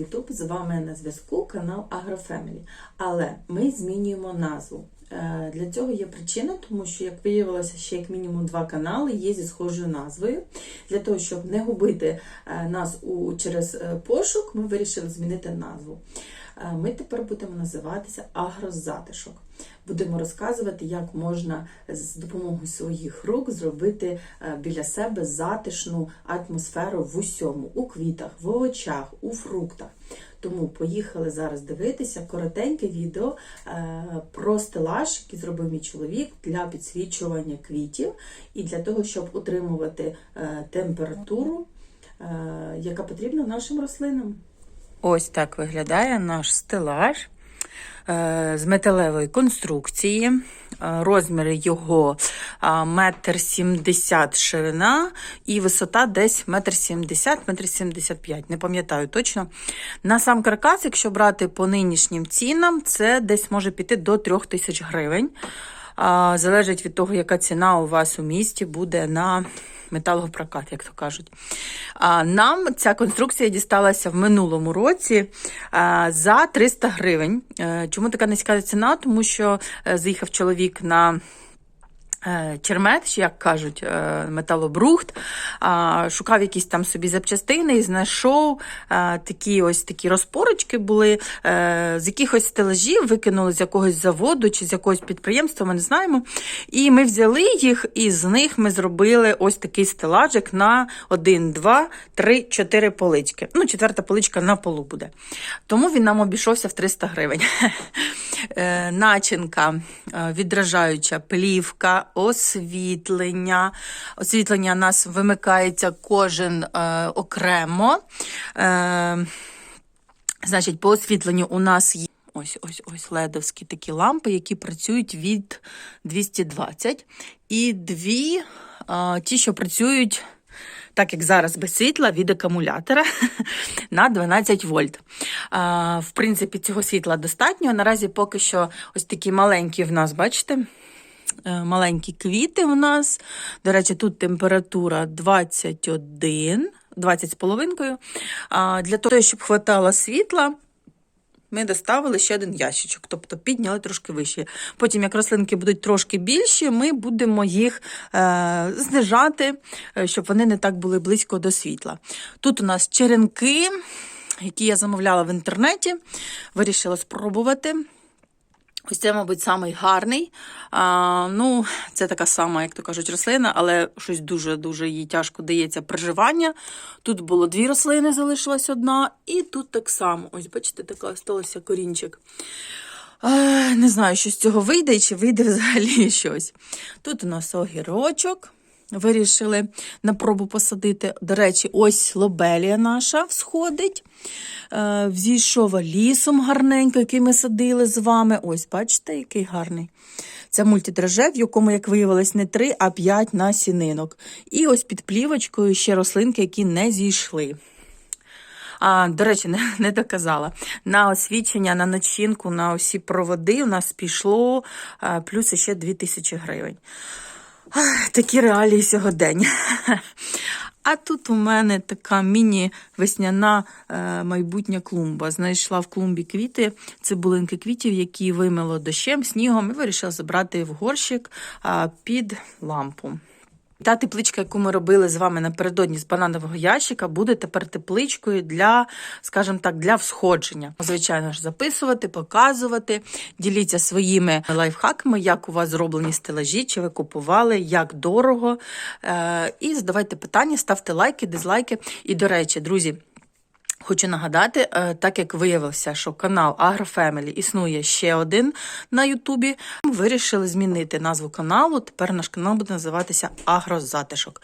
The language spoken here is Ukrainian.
YouTube, з вами на зв'язку канал AgroFamily. Але ми змінюємо назву. Е, Для цього є причина, тому що, як виявилося, ще як мінімум два канали є зі схожою назвою. Для того, щоб не губити е, нас у, через е, пошук, ми вирішили змінити назву. Ми тепер будемо називатися Агрозатишок. Будемо розказувати, як можна з допомогою своїх рук зробити е, біля себе затишну атмосферу в усьому, у квітах, в овочах, у фруктах. Тому поїхали зараз дивитися коротеньке відео е, про стелаж, який зробив мій чоловік для підсвічування квітів і для того, щоб утримувати е, температуру, яка потрібна нашим рослинам. Ось так виглядає наш стелаж е, з металевої конструкції. Е, Розміри його а, метр сімдесят ширина і висота десь метр сімдесят, метр сімдесят п'ять. Не пам'ятаю точно. На сам каркас, якщо брати по нинішнім цінам, це десь може піти до трьох тисяч гривень. Залежить від того, яка ціна у вас у місті буде на металопрокат, як то кажуть. Нам ця конструкція дісталася в минулому році за 300 гривень. Е, Чому така низька ціна? Тому що е, заїхав чоловік на. Е, Чермет, як кажуть, е, металобрухт, шукав якісь там собі запчастини і знайшов е, такі ось такі розпорочки були е, з якихось стелажів, викинули з якогось заводу чи з якогось підприємства, ми не знаємо. І ми взяли їх, і з них ми зробили ось такий стелажик на 1, 2, 3, 4 полички. Ну, четверта поличка на полу буде. Тому він нам обійшовся в 300 гривень. Е, Начинка, е, відражаюча плівка, освітлення. Освітлення у нас вимикається кожен е, окремо. Е, Значить, по освітленню у нас є ось ось ось ледовські такі лампи, які працюють від 220. І дві а, ті, що працюють. Так як зараз без світла від акумулятора на 12 вольт. А, в принципі, цього світла достатньо. Наразі поки що ось такі маленькі в нас, бачите? Е, Маленькі квіти у нас. До речі, тут температура 21, 20 з половинкою. Для того, щоб хватало світла, ми доставили ще один ящичок, тобто підняли трошки вище. Потім, як рослинки будуть трошки більші, ми будемо їх е, знижати, е, щоб вони не так були близько до світла. Тут у нас черенки, які я замовляла в інтернеті, вирішила спробувати. Ось це, мабуть, самий гарний. А, ну, це така сама, як то кажуть, рослина, але щось дуже-дуже їй тяжко дається проживання. Тут було дві рослини, залишилась одна, і тут так само. Ось, бачите, така сталося корінчик. А, не знаю, що з цього вийде, чи вийде взагалі щось. Тут у нас огірочок. Вирішили на пробу посадити. До речі, ось лобелія наша всходить. Е, Взійшов лісом гарненько, який ми садили з вами. Ось, бачите, який гарний. Це мультидраже, в якому, як виявилось, не 3, а 5 насінинок. І ось під плівочкою ще рослинки, які не зійшли. А, до речі, не, не доказала. На освічення, на начинку, на усі проводи у нас пішло а, плюс ще 2000 гривень. Такі реалії сьогодення. А тут у мене така міні-весняна е, майбутня клумба. Знайшла в клумбі квіти, цибулинки квітів, які вимило дощем, снігом, і вирішила забрати в горщик під лампу. Та тепличка, яку ми робили з вами напередодні з бананового ящика, буде тепер тепличкою для, скажімо так, для всходження. Звичайно ж, записувати, показувати, діліться своїми лайфхаками, як у вас зроблені стелажі, чи ви купували, як дорого. Е, і задавайте питання, ставте лайки, дизлайки. І, до речі, друзі. Хочу нагадати, е, так як виявився, що канал AgroFamily існує ще один на Ютубі, ми вирішили змінити назву каналу. Тепер наш канал буде називатися Агрозатишок.